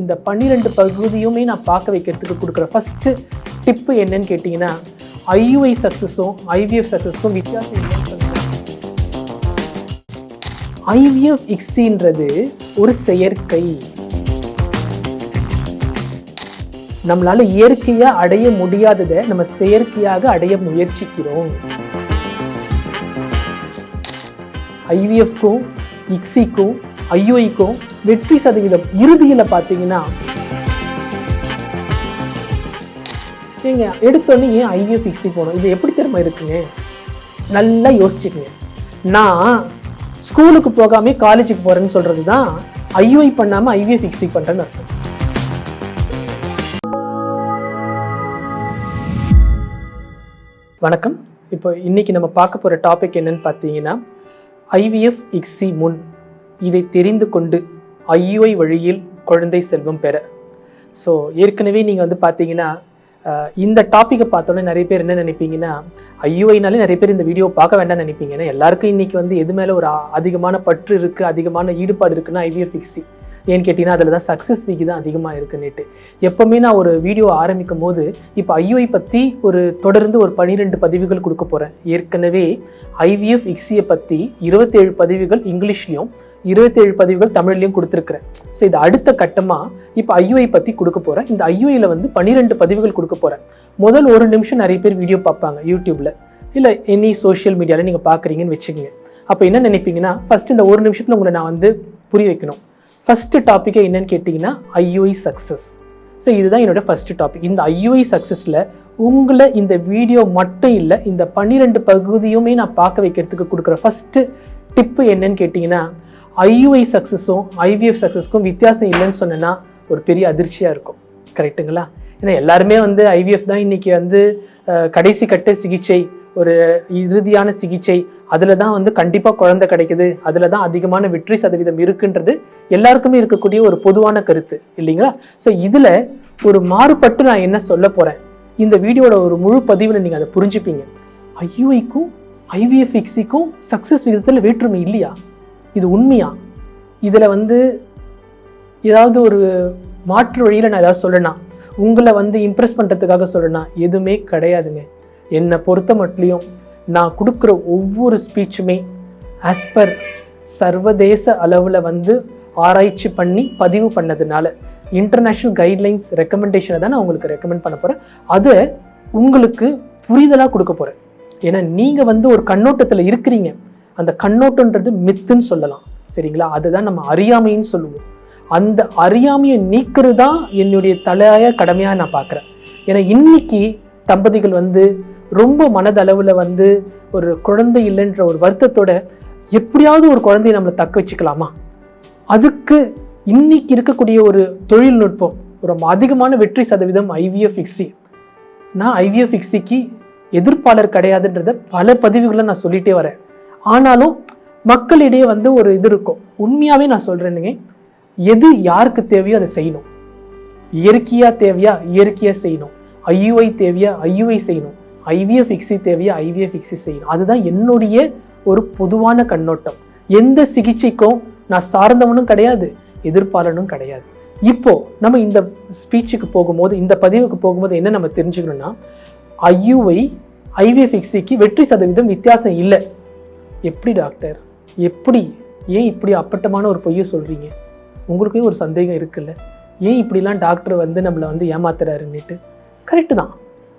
இந்த பன்னிரெண்டு பகுதியுமே நான் பார்க்க வைக்கிறதுக்கு கொடுக்குற ஃபஸ்ட்டு டிப்பு என்னன்னு கேட்டிங்கன்னா ஐயுஐ சக்ஸஸும் ஐவிஎஃப் சக்ஸஸும் வித்தியாசம் என்னன்னு ஐவிஎஃப் இக்ஸின்றது ஒரு செயற்கை. நம்மளால இயற்கையாக அடைய முடியாததை நம்ம செயற்கையாக அடைய முயற்சிக்கிறோம். ஐவிஎஃப்க்கும் இக்ஸிக்கும் ஐயோய்க்கும் வெற்றி சதவீதம் இறுதியில் பார்த்தீங்கன்னா நீங்கள் எடுத்தோடனே ஏன் ஐவிஎஃப் பிக்ஸி போகணும் இது எப்படி திறமை இருக்குங்க? நல்லா யோசிச்சுக்கங்க. நான் ஸ்கூலுக்கு போகாம காலேஜுக்கு போகிறேன்னு சொல்கிறது தான் ஐயுஐ பண்ணாமல் ஐவிஎஃப் இக்ஸி பண்ணுறேன்னு அர்த்தம். வணக்கம். இப்போ இன்றைக்கி நம்ம பார்க்க போகிற டாபிக் என்னன்னு பார்த்தீங்கன்னா ஐவிஎஃப் இக்ஸி முன் இதை தெரிந்து கொண்டு ஐயோய் வழியில் குழந்தை செல்வம் பெற. ஸோ ஏற்கனவே நீங்கள் வந்து பார்த்தீங்கன்னா இந்த டாப்பிக்கை பார்த்தோன்னே நிறைய பேர் என்ன நினைப்பீங்கன்னா ஐயுஐனாலே நிறைய பேர் இந்த வீடியோ பார்க்க வேண்டாம்னு நினைப்பீங்க. ஏன்னா எல்லாருக்கும் இன்றைக்கி வந்து எது மேலே ஒரு அதிகமான பற்று இருக்குது அதிகமான ஈடுபாடு இருக்குன்னா ஐவிஎஃப் இக்ஸி ஏன்னு கேட்டிங்கன்னா அதில் தான் சக்ஸஸ் தான் அதிகமாக இருக்குன்னுட்டு. எப்போவுமே நான் ஒரு வீடியோ ஆரம்பிக்கும் போது இப்போ ஐயோஐ பற்றி ஒரு தொடர்ந்து ஒரு பன்னிரெண்டு பதிவுகள் கொடுக்க போகிறேன் ஏற்கனவே ஐவிஎஃப் இக்ஸியை பற்றி இருபத்தேழு பதிவுகள் இங்கிலீஷ்லையும் இருபத்தேழு பதிவுகள் தமிழ்லையும் கொடுத்துருக்குறேன். ஸோ இது அடுத்த கட்டமாக இப்போ ஐயுஐ பற்றி கொடுக்க போகிறேன் இந்த ஐயுஐயில் வந்து பன்னிரெண்டு பதிவுகள் கொடுக்க போகிறேன் முதல் ஒரு நிமிஷம் நிறைய பேர் வீடியோ பார்ப்பாங்க யூடியூப்பில் இல்லை எனி சோஷியல் மீடியாவில் நீங்கள் பார்க்குறீங்கன்னு வச்சுக்கோங்க. அப்போ என்ன நினைப்பீங்கன்னா ஃபஸ்ட் இந்த ஒரு நிமிஷத்தில் உங்களை நான் வந்து புரிய வைக்கணும். ஃபஸ்ட்டு டாப்பிக்கே என்னன்னு கேட்டிங்கன்னா ஐயுஐ சக்ஸஸ் ஸோ இதுதான் என்னோடய ஃபஸ்ட்டு டாபிக் இந்த ஐயுஐ சக்ஸஸில் உங்களை இந்த வீடியோ மட்டும் இல்லை இந்த பன்னிரெண்டு பகுதியுமே நான் பார்க்க வைக்கிறதுக்கு கொடுக்குற ஃபஸ்ட்டு டிப்பு என்னன்னு கேட்டிங்கன்னா ஐயுஐ சக்ஸஸும் ஐவிஎஃப் சக்ஸஸ்க்கும் வித்தியாசம் இல்லைன்னு சொன்னேன்னா ஒரு பெரிய அதிர்ச்சியாக இருக்கும். கரெக்ட்டுங்களா ஏன்னா எல்லாருமே வந்து ஐவிஎஃப் தான் இன்றைக்கி வந்து கடைசி கட்ட சிகிச்சை ஒரு இறுதியான சிகிச்சை அதில் தான் வந்து கண்டிப்பாக குழந்தை கிடைக்குது அதில் தான் அதிகமான வெற்றி சதவீதம் இருக்குன்றது எல்லாருக்குமே இருக்கக்கூடிய ஒரு பொதுவான கருத்து இல்லைங்களா? ஸோ இதில் ஒரு மாறுபட்டு நான் என்ன சொல்ல போகிறேன் இந்த வீடியோட ஒரு முழு பதிவில் நீங்கள் அதை புரிஞ்சுப்பீங்க. ஐயுஐக்கும் ஐவிஎஃப் இக்ஸிக்கும் சக்ஸஸ் விகிதத்தில் வேற்றுமை இல்லையா? இது உண்மையா? இதில் வந்து ஏதாவது ஒரு மாற்று வழியில் நான் ஏதாவது சொல்லணும் உங்களை வந்து இம்ப்ரெஸ் பண்ணுறதுக்காக சொல்லணும் எதுவுமே கிடையாதுங்க. என்னை பொறுத்த மட்டும் நான் கொடுக்குற ஒவ்வொரு ஸ்பீச்சுமே ஆஸ் பர் சர்வதேச அளவில் வந்து ஆராய்ச்சி பண்ணி பதிவு பண்ணதுனால இன்டர்நேஷ்னல் கைட்லைன்ஸ் ரெக்கமெண்டேஷனை தான் நான் உங்களுக்கு ரெக்கமெண்ட் பண்ண போகிறேன் அதை உங்களுக்கு புரிதலாக கொடுக்க போகிறேன் ஏன்னா நீங்கள் வந்து ஒரு கண்ணோட்டத்தில் இருக்கிறீங்க. அந்த கண்ணோட்டன்றது மித்துன்னு சொல்லலாம். சரிங்களா? அதுதான் நம்ம அறியாமைன்னு சொல்லுவோம். அந்த அறியாமையை நீக்கிறது தான் என்னுடைய தலையாய கடமையாக நான் பார்க்குறேன். ஏன்னா இன்னைக்கு தம்பதிகள் வந்து ரொம்ப மனதளவில் வந்து ஒரு குழந்தை இல்லைன்ற ஒரு வருத்தத்தோட எப்படியாவது ஒரு குழந்தையை நம்மளை தக்க வச்சுக்கலாமா? அதுக்கு இன்னைக்கு இருக்கக்கூடிய ஒரு தொழில்நுட்பம் ரொம்ப அதிகமான வெற்றி சதவீதம் ஐவிஎஃப் இக்ஸி நான் ஐவிஎஃப் இக்ஸிக்கு எதிர்ப்பாளர் கிடையாதுன்றத பல பதிவுகளை நான் சொல்லிகிட்டே வரேன். ஆனாலும் மக்களிடையே வந்து ஒரு இது இருக்கும். உண்மையாகவே நான் சொல்கிறேனுங்க எது யாருக்கு தேவையோ அதை செய்யணும். இயற்கையாக தேவையா? இயற்கையாக செய்யணும். ஐயுஐ தேவையா? ஐயுஐ செய்யணும். ஐவிஎஃப் இக்ஸி தேவையா? ஐவிஎஃப் இக்ஸி செய்யணும். அதுதான் என்னுடைய ஒரு பொதுவான கண்ணோட்டம். எந்த சிகிச்சைக்கும் நான் சார்ந்தவனும் கிடையாது எதிர்ப்பாளனும் கிடையாது. இப்போ நம்ம இந்த ஸ்பீச்சுக்கு போகும்போது இந்த பதிவுக்கு போகும்போது என்ன நம்ம தெரிஞ்சுக்கணும்னா ஐயுஐ ஐவிஎஃப் இக்ஸிக்கு வெற்றி சதவீதம் வித்தியாசம் இல்லை. எப்படி டாக்டர்? எப்படி? ஏன் இப்படி அப்பட்டமான ஒரு பொய்யை சொல்கிறீங்க உங்களுக்கே ஒரு சந்தேகம் இருக்குல்ல? ஏன் இப்படிலாம் டாக்டர் வந்து நம்மளை வந்து ஏமாத்துறாருன்னுட்டு? கரெக்டு தான்.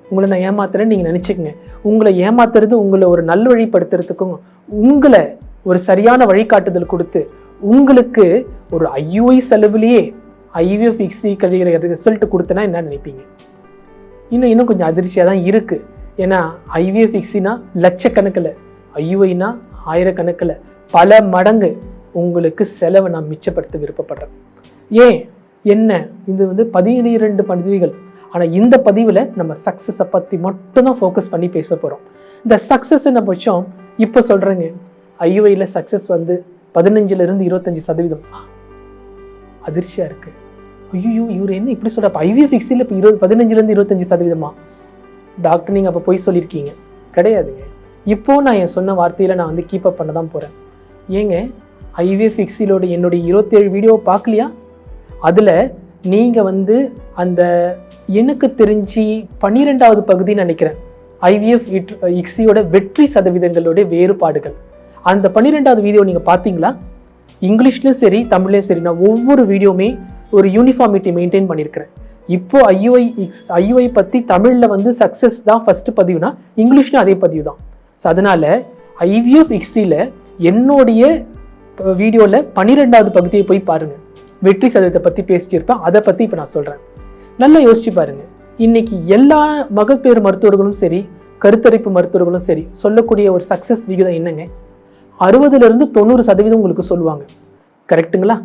உங்களை நான் ஏமாத்துறேன்னு நீங்கள் நினச்சிக்கங்க. உங்களை ஏமாத்துறது உங்களை ஒரு நல்வழிப்படுத்துறதுக்கும் உங்களை ஒரு சரியான வழிகாட்டுதல் கொடுத்து உங்களுக்கு ஒரு ஐயுஐ செலவுலேயே ஐவிஎஃப் இக்ஸி கழிகிற ரிசல்ட் கொடுத்தனா என்ன நினைப்பீங்க? இன்னும் இன்னும் கொஞ்சம் அதிர்ச்சியாக தான் இருக்குது ஏன்னா ஐவிஎஃப் இக்ஸினா லட்சக்கணக்கில் ஐயுஐனா ஆயிரக்கணக்கில் பல மடங்கு உங்களுக்கு செலவை நான் மிச்சப்படுத்த விருப்பப்படுறேன் ஏன்? என்ன? இது வந்து பதினிரண்டு பதிவுகள். ஆனால் இந்த பதிவில் நம்ம சக்ஸஸை பற்றி மட்டும்தான் ஃபோக்கஸ் பண்ணி பேச போகிறோம் இந்த சக்ஸஸ் பட்சம் இப்போ சொல்கிறேங்க ஐயுஐயில் சக்ஸஸ் வந்து பதினஞ்சுலேருந்து இருபத்தஞ்சி சதவீதம். அதிர்ச்சியாக இருக்குது ஐயோ இவர் என்ன இப்படி சொல்கிற அப்போ ஃபிக்ஸில் இப்போ இருபது பதினஞ்சுலேருந்து இருபத்தஞ்சி சதவீதமா? டாக்டர் நீங்கள் அப்போ போய் சொல்லியிருக்கீங்க. கிடையாதுங்க. இப்போது நான் என் சொன்ன வார்த்தையில் நான் வந்து கீப் அப் பண்ண தான் போகிறேன் ஏங்க ஐவிஎஃப் ஃபிக்ஸிலோட என்னுடைய இருபத்தேழு வீடியோ பார்க்கலையா? அதில் நீங்கள் வந்து அந்த எனக்கு தெரிஞ்சு பன்னிரெண்டாவது பகுதின்னு நினைக்கிறேன். ஐவிஎஃப் இக்ஸியோட வெற்றி சதவீதங்களுடைய வேறுபாடுகள். அந்த பன்னிரெண்டாவது வீடியோ நீங்கள் பார்த்தீங்களா? இங்கிலீஷ்லையும் சரி தமிழ்லையும் சரி நான் ஒவ்வொரு வீடியோவுமே ஒரு யூனிஃபார்மிட்டி மெயின்டைன் பண்ணியிருக்கிறேன். இப்போது ஐயுஐ இக்ஸ் ஐயுஐ பற்றி தமிழில் வந்து சக்ஸஸ் தான் ஃபஸ்ட்டு பதிவுனா இங்கிலீஷ்லையும் அதே பதிவு தான் ஸோ அதனால் ஐவிஎஃப் இக்ஸியில் என்னுடைய வீடியோவில் பன்னிரெண்டாவது பகுதியை போய் பாருங்கள் வெற்றி சதவீதத்தை பற்றி பேசிச்சிருப்பேன் அதை பற்றி இப்போ நான் சொல்கிறேன் நல்லா யோசிச்சு பாருங்கள் இன்னைக்கு எல்லா மகப்பேறு மருத்துவர்களும் சரி கருத்தரிப்பு மருத்துவர்களும் சரி சொல்லக்கூடிய ஒரு சக்ஸஸ் விகிதம் என்னங்க? அறுபதுலேருந்து தொண்ணூறு சதவீதம் உங்களுக்கு சொல்லுவாங்க. கரெக்ட்டுங்களா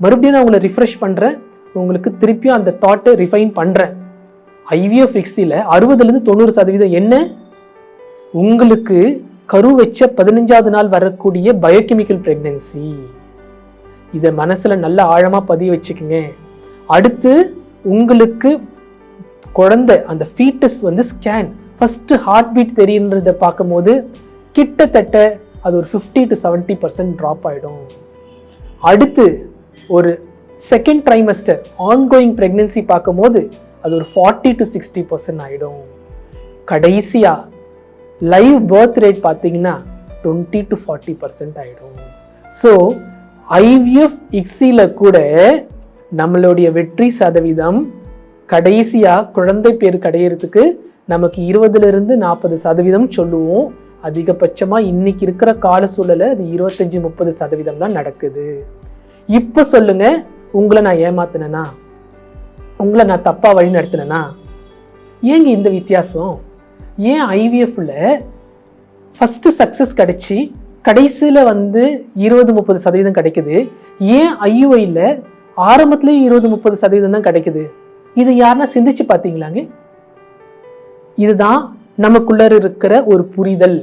மறுபடியும் நான் உங்களை ரிஃப்ரெஷ் பண்ணுறேன் உங்களுக்கு திருப்பியும் அந்த தாட்டை ரிஃபைன் பண்ணுறேன் ஐவிஎஃப் எக்ஸியில் அறுபதுலேருந்து தொண்ணூறு சதவீதம் என்ன? உங்களுக்கு கரு வச்ச பதினஞ்சாவது நாள் வரக்கூடிய பயோகெமிக்கல் பிரெக்னன்சி இதை மனசில் நல்ல ஆழமாக பதிய வச்சுக்கோங்க. அடுத்து உங்களுக்கு குழந்தை அந்த ஃபீட்டஸ் வந்து ஸ்கேன் ஃபஸ்ட்டு ஹார்ட் பீட் தெரியுன்றதை பார்க்கும்போது கிட்டத்தட்ட அது ஒரு fifty to seventy percent drop ஆகிடும் அடுத்து ஒரு செகண்ட் ட்ரைமஸ்டர் ஆன்கோயிங் ப்ரெக்னென்சி பார்க்கும்போது அது ஒரு ஃபார்ட்டி டு சிக்ஸ்டி பர்சன்ட் ஆகிடும் கடைசியாக லைவ் பர்த் ரேட் பார்த்தீங்கன்னா டுவெண்ட்டி டு ஃபார்ட்டி பர்சன்ட் ஆகிடும் ஸோ ஐவிஎஃப் இக்ஸியில் கூட நம்மளுடைய வெற்றி சதவீதம் கடைசியாக குழந்தை பேர் கடையிறதுக்கு நமக்கு இருபதுலேருந்து நாற்பது சதவீதம் சொல்லுவோம். அதிகபட்சமாக இன்னைக்கு இருக்கிற கால சூழலை அது இருபத்தஞ்சி முப்பது சதவீதம் தான் நடக்குது. இப்போ சொல்லுங்க உங்களை நான் ஏமாத்தினேனா? உங்களை நான் தப்பாக வழி நடத்தினேனா ஏங்க இந்த வித்தியாசம்? ஏன் ஐவிஎஃப்ல ஃபஸ்ட்டு சக்ஸஸ் கிடைச்சி கடைசியில் வந்து இருபது முப்பது சதவீதம் கிடைக்குது. ஏன் ஐயுஐயில் ஆரம்பத்துலேயும் இருபது முப்பது சதவீதம் தான் கிடைக்குது? இது யாருன்னா சிந்திச்சு பார்த்தீங்களாங்க? இதுதான் நமக்குள்ள இருக்கிற ஒரு புரிதல்.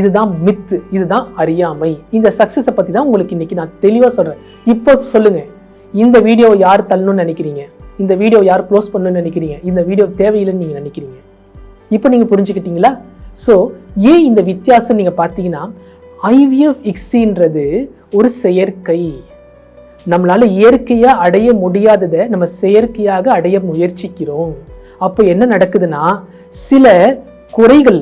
இதுதான் மித்து இதுதான் அறியாமை. இந்த சக்ஸஸை பற்றி தான் உங்களுக்கு இன்னைக்கு நான் தெளிவாக சொல்கிறேன் இப்போ சொல்லுங்கள் இந்த வீடியோ யார் தள்ளணும்னு நினைக்கிறீங்க? இந்த வீடியோ யார் க்ளோஸ் பண்ணணும்னு நினைக்கிறீங்க? இந்த வீடியோ தேவையில்லைன்னு நீங்கள் நினைக்கிறீங்க? இப்போ நீங்கள் புரிஞ்சுக்கிட்டீங்களா? ஸோ ஏன் இந்த வித்தியாசம் நீங்கள் பார்த்தீங்கன்னா ஐவிஎஃப் இக்ஸின்றது ஒரு செயற்கை. நம்மளால் இயற்கையாக அடைய முடியாததை நம்ம செயற்கையாக அடைய முயற்சிக்கிறோம். அப்போ என்ன நடக்குதுன்னா சில குறைகள்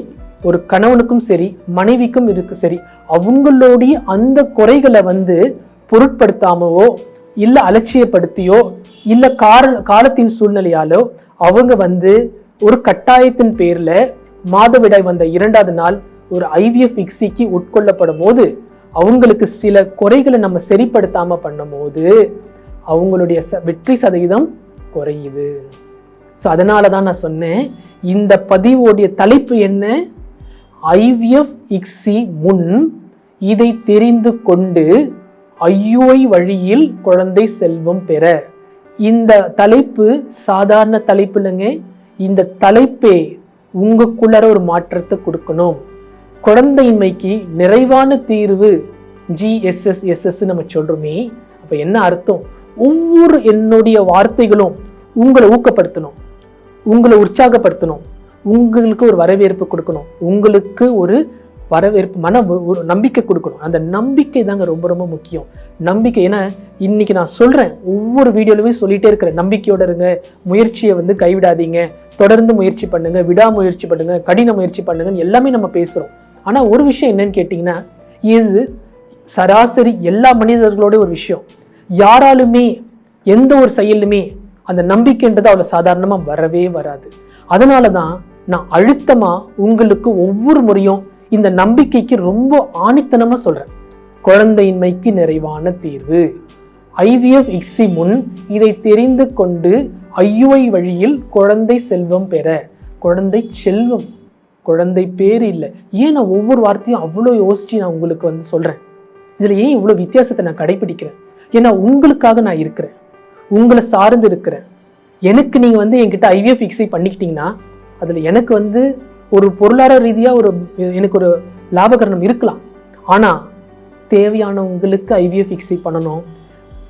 ஒரு கணவனுக்கும் சரி மனைவிக்கும் இருக்கு சரி அவங்களுடைய அந்த குறைகளை வந்து பொருட்படுத்தாமவோ இல்லை அலட்சியப்படுத்தியோ இல்லை கார காலத்தின் சூழ்நிலையாலோ அவங்க வந்து ஒரு கட்டாயத்தின் பேரில் மாதவிடாய் வந்த இரண்டாவது நாள் ஒரு ஐவிஎஃப் இக்ஸிக்கு உட்கொள்ளப்படும் போது அவங்களுக்கு சில குறைகளை நம்ம சரிப்படுத்தாம பண்ணும்போது அவங்களுடைய ச வெற்றி சதவீதம் குறையுது. ஸோ அதனால தான் நான் சொன்னேன் இந்த பதிவோடைய தலைப்பு என்ன? ஐவிஎஃப் இக்ஸி முன் இதை தெரிந்து கொண்டு ஐயோய் வழியில் குழந்தை செல்வம் பெற. இந்த தலைப்பு சாதாரண தலைப்பு இல்லைங்க. இந்த தலைப்பே உங்களுக்குள்ளார ஒரு மாற்றத்தை கொடுக்கணும். குழந்தையின்மைக்கு நிறைவான தீர்வு ஜிஎஸ்எஸ்எஸ்எஸ் நம்ம சொல்கிறோமே அப்போ என்ன அர்த்தம்? ஒவ்வொரு என்னுடைய வார்த்தைகளும் உங்களை ஊக்கப்படுத்தணும். உங்களை உற்சாகப்படுத்தணும். உங்களுக்கு ஒரு வரவேற்பு கொடுக்கணும். உங்களுக்கு ஒரு வரவேற்பு மன ஒரு நம்பிக்கை கொடுக்கணும். அந்த நம்பிக்கை தாங்க ரொம்ப ரொம்ப முக்கியம். நம்பிக்கை ஏன்னா இன்றைக்கி நான் சொல்கிறேன் ஒவ்வொரு வீடியோலையுமே சொல்லிகிட்டே இருக்கிறேன். நம்பிக்கையோட இருங்க முயற்சியை வந்து கைவிடாதீங்க. தொடர்ந்து முயற்சி பண்ணுங்கள் விடாமுயற்சி பண்ணுங்கள் கடின முயற்சி பண்ணுங்கன்னு எல்லாமே நம்ம பேசுகிறோம் ஆனால் ஒரு விஷயம் என்னன்னு கேட்டிங்கன்னா இது சராசரி எல்லா மனிதர்களோட ஒரு விஷயம். யாராலுமே எந்த ஒரு செயலுமே அந்த நம்பிக்கைன்றது அவ்வளோ சாதாரணமாக வரவே வராது. அதனால தான் நான் அழுத்தமாக உங்களுக்கு ஒவ்வொரு முறையும் இந்த நம்பிக்கைக்கு ரொம்ப ஆணித்தனமாக சொல்கிறேன் குழந்தையின்மைக்கு நிறைவான தீர்வு. ஐவிஎஃப் இக்ஸி முன் இதை தெரிந்து கொண்டு ஐயுஐ வழியில் குழந்தை செல்வம் பெற குழந்தை செல்வம் குழந்தை பேர் இல்லை. ஏன் நான் ஒவ்வொரு வார்த்தையும் அவ்வளோ யோசிச்சு நான் உங்களுக்கு வந்து சொல்கிறேன் இதில் ஏன் இவ்வளோ வித்தியாசத்தை நான் கடைபிடிக்கிறேன்? ஏன்னா உங்களுக்காக நான் இருக்கிறேன். உங்களை சார்ந்து இருக்கிறேன். எனக்கு நீங்கள் வந்து என்கிட்ட ஐவிஎஃப் ஃபிக்ஸை பண்ணிக்கிட்டீங்கன்னா அதில் எனக்கு வந்து ஒரு பொருளாதார ரீதியாக ஒரு எனக்கு ஒரு லாபகரணம் இருக்கலாம். ஆனால் தேவையானவங்களுக்கு ஐவிஎஃப் ஃபிக்ஸை பண்ணணும்.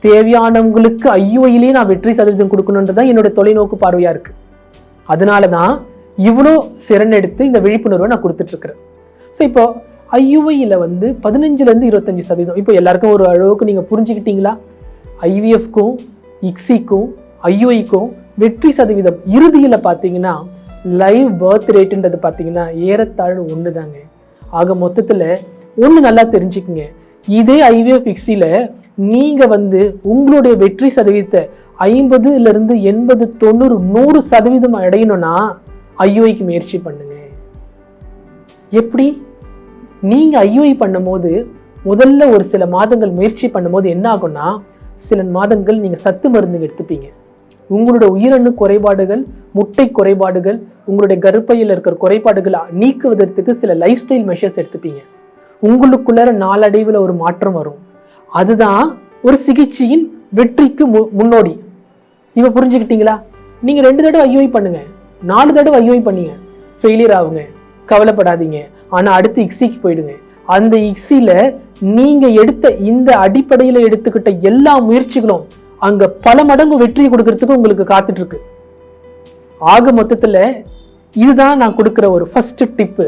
தேவையானவங்களுக்கு ஐயோயிலே நான் வெற்றி சதவீதம் கொடுக்கணுன்றது தான் என்னோட தொலைநோக்கு பார்வையாக இருக்குது அதனால தான் இவ்வளோ சிறனெடுத்து இந்த விழிப்புணர்வை நான் கொடுத்துட்ருக்குறேன். ஸோ இப்போ ஐயுஐயில் வந்து பதினஞ்சுலேருந்து இருபத்தஞ்சி சதவீதம். இப்போ எல்லாருக்கும் ஒரு அளவுக்கு நீங்கள் புரிஞ்சுக்கிட்டீங்களா? ஐவிஎஃப்க்கும் இக்ஸிக்கும் ஐயோய்க்கும் வெற்றி சதவீதம் இறுதியில் பார்த்தீங்கன்னா லைவ் பர்த் ரேட்டுன்றது பார்த்தீங்கன்னா ஏறத்தாழ் ஒன்று தாங்க ஆக மொத்தத்தில் ஒன்று நல்லா தெரிஞ்சுக்குங்க. இதே ஐவிஎஃப் ஃபிக்ஸியில் நீங்கள் வந்து உங்களுடைய வெற்றி சதவீதத்தை ஐம்பதுலேருந்து எண்பது தொண்ணூறு நூறு சதவீதம் அடையணும்னா ஐஓஐக்கு முயற்சி பண்ணுங்க. எப்படி? நீங்கள் ஐயோஐ பண்ணும்போது முதல்ல ஒரு சில மாதங்கள் முயற்சி பண்ணும்போது என்ன ஆகும்னா சில மாதங்கள் நீங்கள் சத்து மருந்துங்க எடுத்துப்பீங்க. உங்களுடைய உயிரணு குறைபாடுகள் முட்டை குறைபாடுகள் உங்களுடைய கர்ப்பையில் இருக்கிற குறைபாடுகளை நீக்குவதற்கு சில லைஃப் ஸ்டைல் மெஷர்ஸ் எடுத்துப்பீங்க. உங்களுக்குள்ளார நாளடைவில் ஒரு மாற்றம் வரும். அதுதான் ஒரு சிகிச்சையின் வெற்றிக்கு மு முன்னோடி. இப்போ புரிஞ்சுக்கிட்டீங்களா? நீங்கள் ரெண்டு தடவை ஐயோஐ பண்ணுங்க. நாலு தடவை ஐயோஐ பண்ணீங்க. ஃபெயிலியர் ஆகுங்க. கவலைப்படாதீங்க. ஆனால் அடுத்து இக்ஸிக்கு போயிடுங்க. அந்த இக்ஸியில் நீங்கள் எடுத்த இந்த அடிப்படையில் எடுத்துக்கிட்ட எல்லா முயற்சிகளும் அங்கே பல மடங்கு வெற்றி கொடுக்கறதுக்கு உங்களுக்கு காத்துட்டு இருக்கு ஆக மொத்தத்தில் இதுதான் நான் கொடுக்குற ஒரு ஃபஸ்ட்டு டிப்பு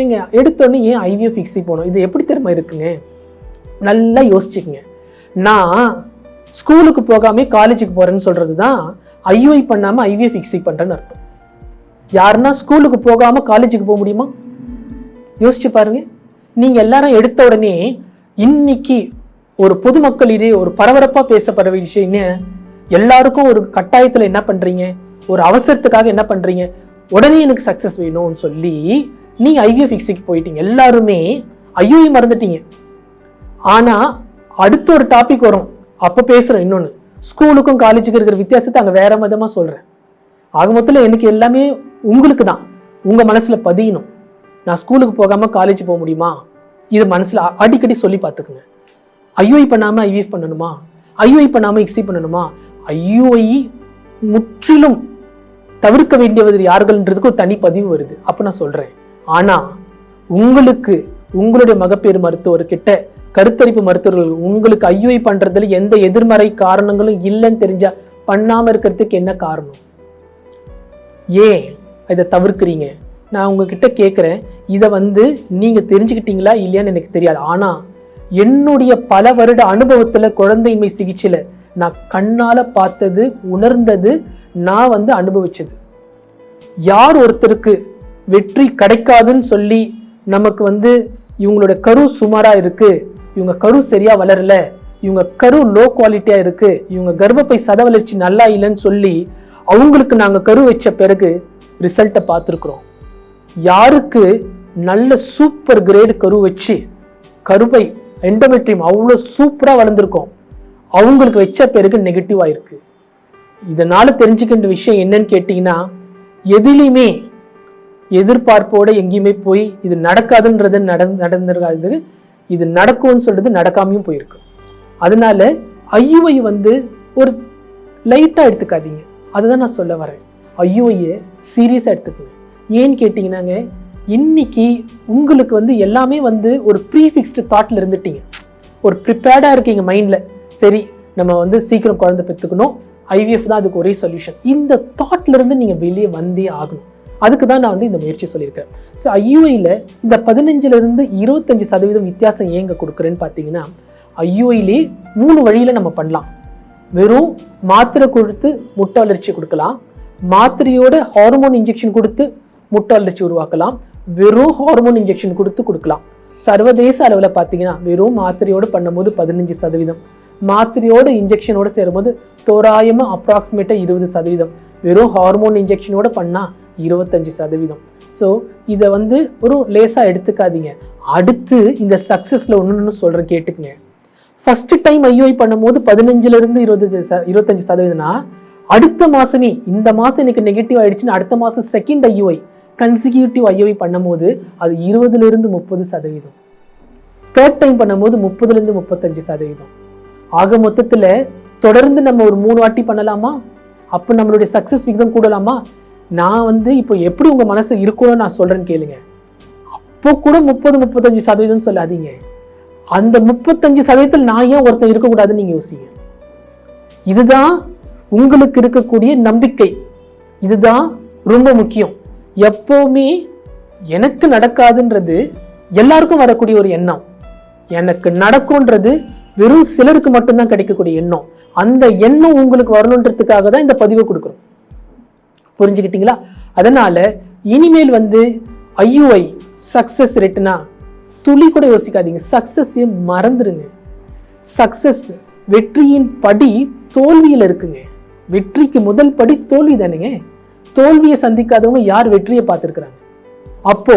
ஏங்க எடுத்தோடனே ஏன் ஐவிஎஃப் ஃபிக்ஸி போகணும் இது எப்படி தெரியுமா இருக்குங்க? நல்லா யோசிச்சுக்கங்க. நான் ஸ்கூலுக்கு போகாம காலேஜுக்கு போகிறேன்னு சொல்கிறது தான் ஐயூஐ பண்ணாமல் ஐவிஎஃப் ஃபிக்ஸி பண்ணுறேன்னு அர்த்தம். யாருன்னா ஸ்கூலுக்கு போகாமல் காலேஜுக்கு போக முடியுமா? யோசிச்சு பாருங்க. நீங்கள் எல்லாரும் எடுத்த உடனே இன்னைக்கு ஒரு பொதுமக்களிடையே ஒரு பரபரப்பாக பேசப்படுற விஷயம்னு எல்லாருக்கும் ஒரு கட்டாயத்தில் என்ன பண்ணுறீங்க ஒரு அவசரத்துக்காக என்ன பண்ணுறீங்க உடனே எனக்கு சக்ஸஸ் வேணும்னு சொல்லி நீங்கள் ஐவிஎஃப் ஃபிக்ஸிக்கு போயிட்டீங்க. எல்லாருமே ஐயோயும் மறந்துட்டீங்க. ஆனால் அடுத்த ஒரு டாபிக் வரும். அப்போ பேசுகிறேன் இன்னொன்று ஸ்கூலுக்கும் காலேஜுக்கும் இருக்கிற வித்தியாசத்தை அங்கே வேற விதமாக சொல்கிறேன் ஆக மொத்தத்தில் எனக்கு எல்லாமே உங்களுக்கு தான் உங்கள் மனசில் பதியணும். நான் ஸ்கூலுக்கு போகாமல் காலேஜ் போக முடியுமா? இது மனசில் அடிக்கடி சொல்லி பார்த்துக்குங்க. ஐயோஐ பண்ணாமல் ஐவிஎஃப் பண்ணணுமா? ஐயோஐ பண்ணாமல் எக்ஸி பண்ணணுமா? ஐயோஐ முற்றிலும் தவிர்க்க வேண்டியவர் யார்கள்ன்றதுக்கு ஒரு தனி பதிவு வருது. அப்போ நான் சொல்கிறேன் ஆனால் உங்களுக்கு உங்களுடைய மகப்பேறு மருத்துவர்கிட்ட கருத்தரிப்பு மருத்துவர்கள் உங்களுக்கு ஐயோஐ பண்ணுறதுல எந்த எதிர்மறை காரணங்களும் இல்லைன்னு தெரிஞ்சா பண்ணாமல் இருக்கிறதுக்கு என்ன காரணம்? ஏன் இதை தவிர்க்கிறீங்க? நான் உங்ககிட்ட கேட்குறேன் இதை வந்து நீங்கள் தெரிஞ்சுக்கிட்டீங்களா இல்லையான்னு எனக்கு தெரியாது. ஆனால் என்னுடைய பல வருட அனுபவத்தில் குழந்தைமை சிகிச்சையில் நான் கண்ணால் பார்த்தது உணர்ந்தது நான் வந்து அனுபவிச்சது. யார் ஒருத்தருக்கு வெற்றி கிடைக்காதுன்னு சொல்லி நமக்கு வந்து இவங்களோட கரு சுமாராக இருக்குது இவங்க கரு சரியாக வளரல இவங்க கரு லோ குவாலிட்டியாக இருக்குது இவங்க கர்ப்பப்பை சத வளர்ச்சி நல்லா இல்லைன்னு சொல்லி அவங்களுக்கு நாங்கள் கரு வச்ச பிறகு ரிசல்ட்டை பார்த்துருக்குறோம். யாருக்கு நல்ல சூப்பர் கிரேடு கரு வச்சு கருவை எண்டோமெட்ரியம் அவ்வளோ சூப்பராக வளர்ந்துருக்கும். அவங்களுக்கு வச்ச பேருக்கு நெகட்டிவ் ஆயிருக்கு. இதனால் தெரிஞ்சுக்கின்ற விஷயம் என்னன்னு கேட்டிங்கன்னா எதுலேயுமே எதிர்பார்ப்போடு எங்கேயுமே போய் இது நடக்காதுன்றது நட நடந்திருக்காது. இது நடக்கும்னு சொல்கிறது நடக்காமையும் போயிருக்கு. அதனால ஐயுவை வந்து ஒரு லைட்டாக எடுத்துக்காதீங்க. அதுதான் நான் சொல்ல வரேன். ஐயுவையை சீரியஸாக எடுத்துக்கோங்க. ஏன்னு கேட்டிங்கன்னாங்க இன்னைக்கு உங்களுக்கு வந்து எல்லாமே வந்து ஒரு ப்ரீஃபிக்ஸ்டு தாட்டில் இருந்துட்டீங்க. ஒரு ப்ரிப்பேர்டாக இருக்கீங்க மைண்டில் சரி நம்ம வந்து சீக்கிரம் குழந்தை பெற்றுக்கணும். ஐவிஎஃப் தான் அதுக்கு ஒரே சொல்யூஷன் இந்த தாட்லேருந்து நீங்கள் வெளியே வந்தே ஆகணும். அதுக்கு தான் நான் வந்து இந்த முயற்சி சொல்லியிருக்கேன். ஸோ ஐயூஐயில் இந்த பதினஞ்சுலேருந்து இருபத்தஞ்சி இருபத்தஞ்சு சதவீதம் வித்தியாசம் ஏங்க கொடுக்குறேன்னு பார்த்தீங்கன்னா ஐயூஐலே மூணு வழியில் நம்ம பண்ணலாம். வெறும் மாத்திரை கொடுத்து முட்டை வளர்ச்சி கொடுக்கலாம். மாத்திரையோட ஹார்மோன் இன்ஜெக்ஷன் கொடுத்து முட்டை வளர்ச்சி உருவாக்கலாம். வெறும் ஹார்மோன் இன்ஜெக்ஷன் கொடுத்து கொடுக்கலாம். சர்வதேச அளவில் பார்த்தீங்கன்னா வெறும் மாத்திரையோட பண்ணும்போது பதினஞ்சு சதவீதம். மாத்திரையோட இன்ஜெக்ஷனோட சேரும்போது தோராயமாக அப்ராக்சிமேட்டாக இருபது சதவீதம். வெறும் ஹார்மோன் இன்ஜெக்ஷனோடு பண்ணால் இருபத்தஞ்சு சதவீதம். ஸோ இதை வந்து ஒரு லேசாக எடுத்துக்காதீங்க. அடுத்து இந்த சக்ஸஸில் ஒன்று சொல்கிறேன் கேட்டுக்குங்க. ஃபஸ்ட்டு டைம் ஐயோஐ பண்ணும்போது பதினஞ்சுலேருந்து இருபது ச- இருபத்தஞ்சி சதவீதம்னா அடுத்த மாதமே இந்த மாதம் எனக்கு நெகட்டிவ் ஆயிடுச்சுன்னா அடுத்த மாதம் செகண்ட் ஐயோஐ கன்சிக்யூட்டிவ் ஐஓவி பண்ணும்போது அது இருபதுலேருந்து முப்பது சதவீதம். தேர்ட் டைம் பண்ணும்போது முப்பதுலேருந்து முப்பத்தஞ்சு சதவீதம். ஆக மொத்தத்தில் தொடர்ந்து நம்ம ஒரு மூணு வாட்டி பண்ணலாமா? அப்போ நம்மளுடைய சக்ஸஸ் விகிதம் கூடலாமா? நான் வந்து இப்போ எப்படி உங்கள் மனசு இருக்கும்னு நான் சொல்கிறேன்னு கேளுங்க. அப்போ கூட முப்பது முப்பத்தஞ்சு சதவீதம் சொல்லாதீங்க. அந்த முப்பத்தஞ்சு சதவீதத்தில் நான் ஏன் ஒருத்தன் இருக்கக்கூடாதுன்னு நீங்கள் யோசிங்க. இதுதான் உங்களுக்கு இருக்கக்கூடிய நம்பிக்கை. இதுதான் ரொம்ப முக்கியம். எப்போவுமே எனக்கு நடக்காதுன்றது எல்லாருக்கும் வரக்கூடிய ஒரு எண்ணம். எனக்கு நடக்கும்ன்றது வெறும் சிலருக்கு மட்டும்தான் கிடைக்கக்கூடிய எண்ணம். அந்த எண்ணம் உங்களுக்கு வரணுன்றதுக்காக தான் இந்த பதிவை கொடுக்குறோம். புரிஞ்சுக்கிட்டீங்களா? அதனால இனிமேல் வந்து ஐயூஐ சக்சஸ் ரேட்டுனா துளி கூட யோசிக்காதீங்க. சக்சஸ் மறந்துடுங்க சக்சஸ் வெற்றியின் படி தோல்வியில் இருக்குங்க. வெற்றிக்கு முதல் படி தோல்வி தானுங்க தோல்வியை சந்திக்காதவங்க யார் வெற்றியை பார்த்துருக்குறாங்க? அப்போ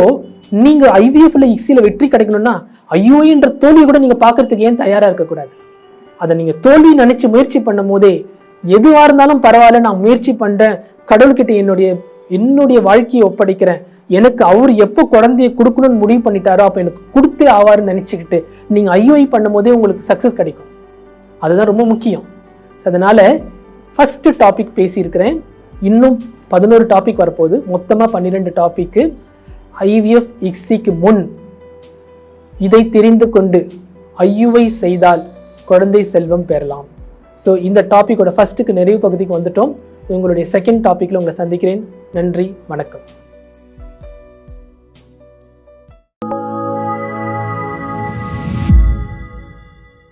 நீங்க ஐவிஎஃப்ல இக்ஸில வெற்றி கிடைக்கணும்னா ஐயோன்ற தோல்வியை கூட நீங்க பார்க்கறதுக்கு ஏன் தயாரா இருக்கக்கூடாது? அதை நீங்க தோல்வி நினைச்சு முயற்சி பண்ணும் போதே எதுவா இருந்தாலும் பரவாயில்ல நான் முயற்சி பண்றேன் கடவுள்கிட்ட என்னுடைய என்னுடைய வாழ்க்கையை ஒப்படைக்கிறேன் எனக்கு அவர் எப்போ குழந்தைய கொடுக்கணும்னு முடிவு பண்ணிட்டாரோ அப்போ எனக்கு கொடுத்தே ஆவாருன்னு நினச்சிக்கிட்டு நீங்கள் ஐயோஐ பண்ணும் போதே உங்களுக்கு சக்ஸஸ் கிடைக்கும். அதுதான் ரொம்ப முக்கியம். ஸோ அதனால் ஃபஸ்ட்டு டாபிக் பேசியிருக்கிறேன். இன்னும் பதினோரு டாபிக் வரப்போகுது. மொத்தமாக பன்னிரெண்டு டாப்பிக்கு ஐவிஎஃப் இக்ஸிக்கு முன் இதை தெரிந்து கொண்டு ஐயுவை செய்தால் குழந்தை செல்வம் பெறலாம். ஸோ இந்த டாப்பிக்கோட ஃபஸ்ட்டுக்கு நிறைவு பகுதிக்கு வந்துட்டோம். உங்களுடைய செகண்ட் டாப்பிக்கில் உங்களை சந்திக்கிறேன். நன்றி வணக்கம்.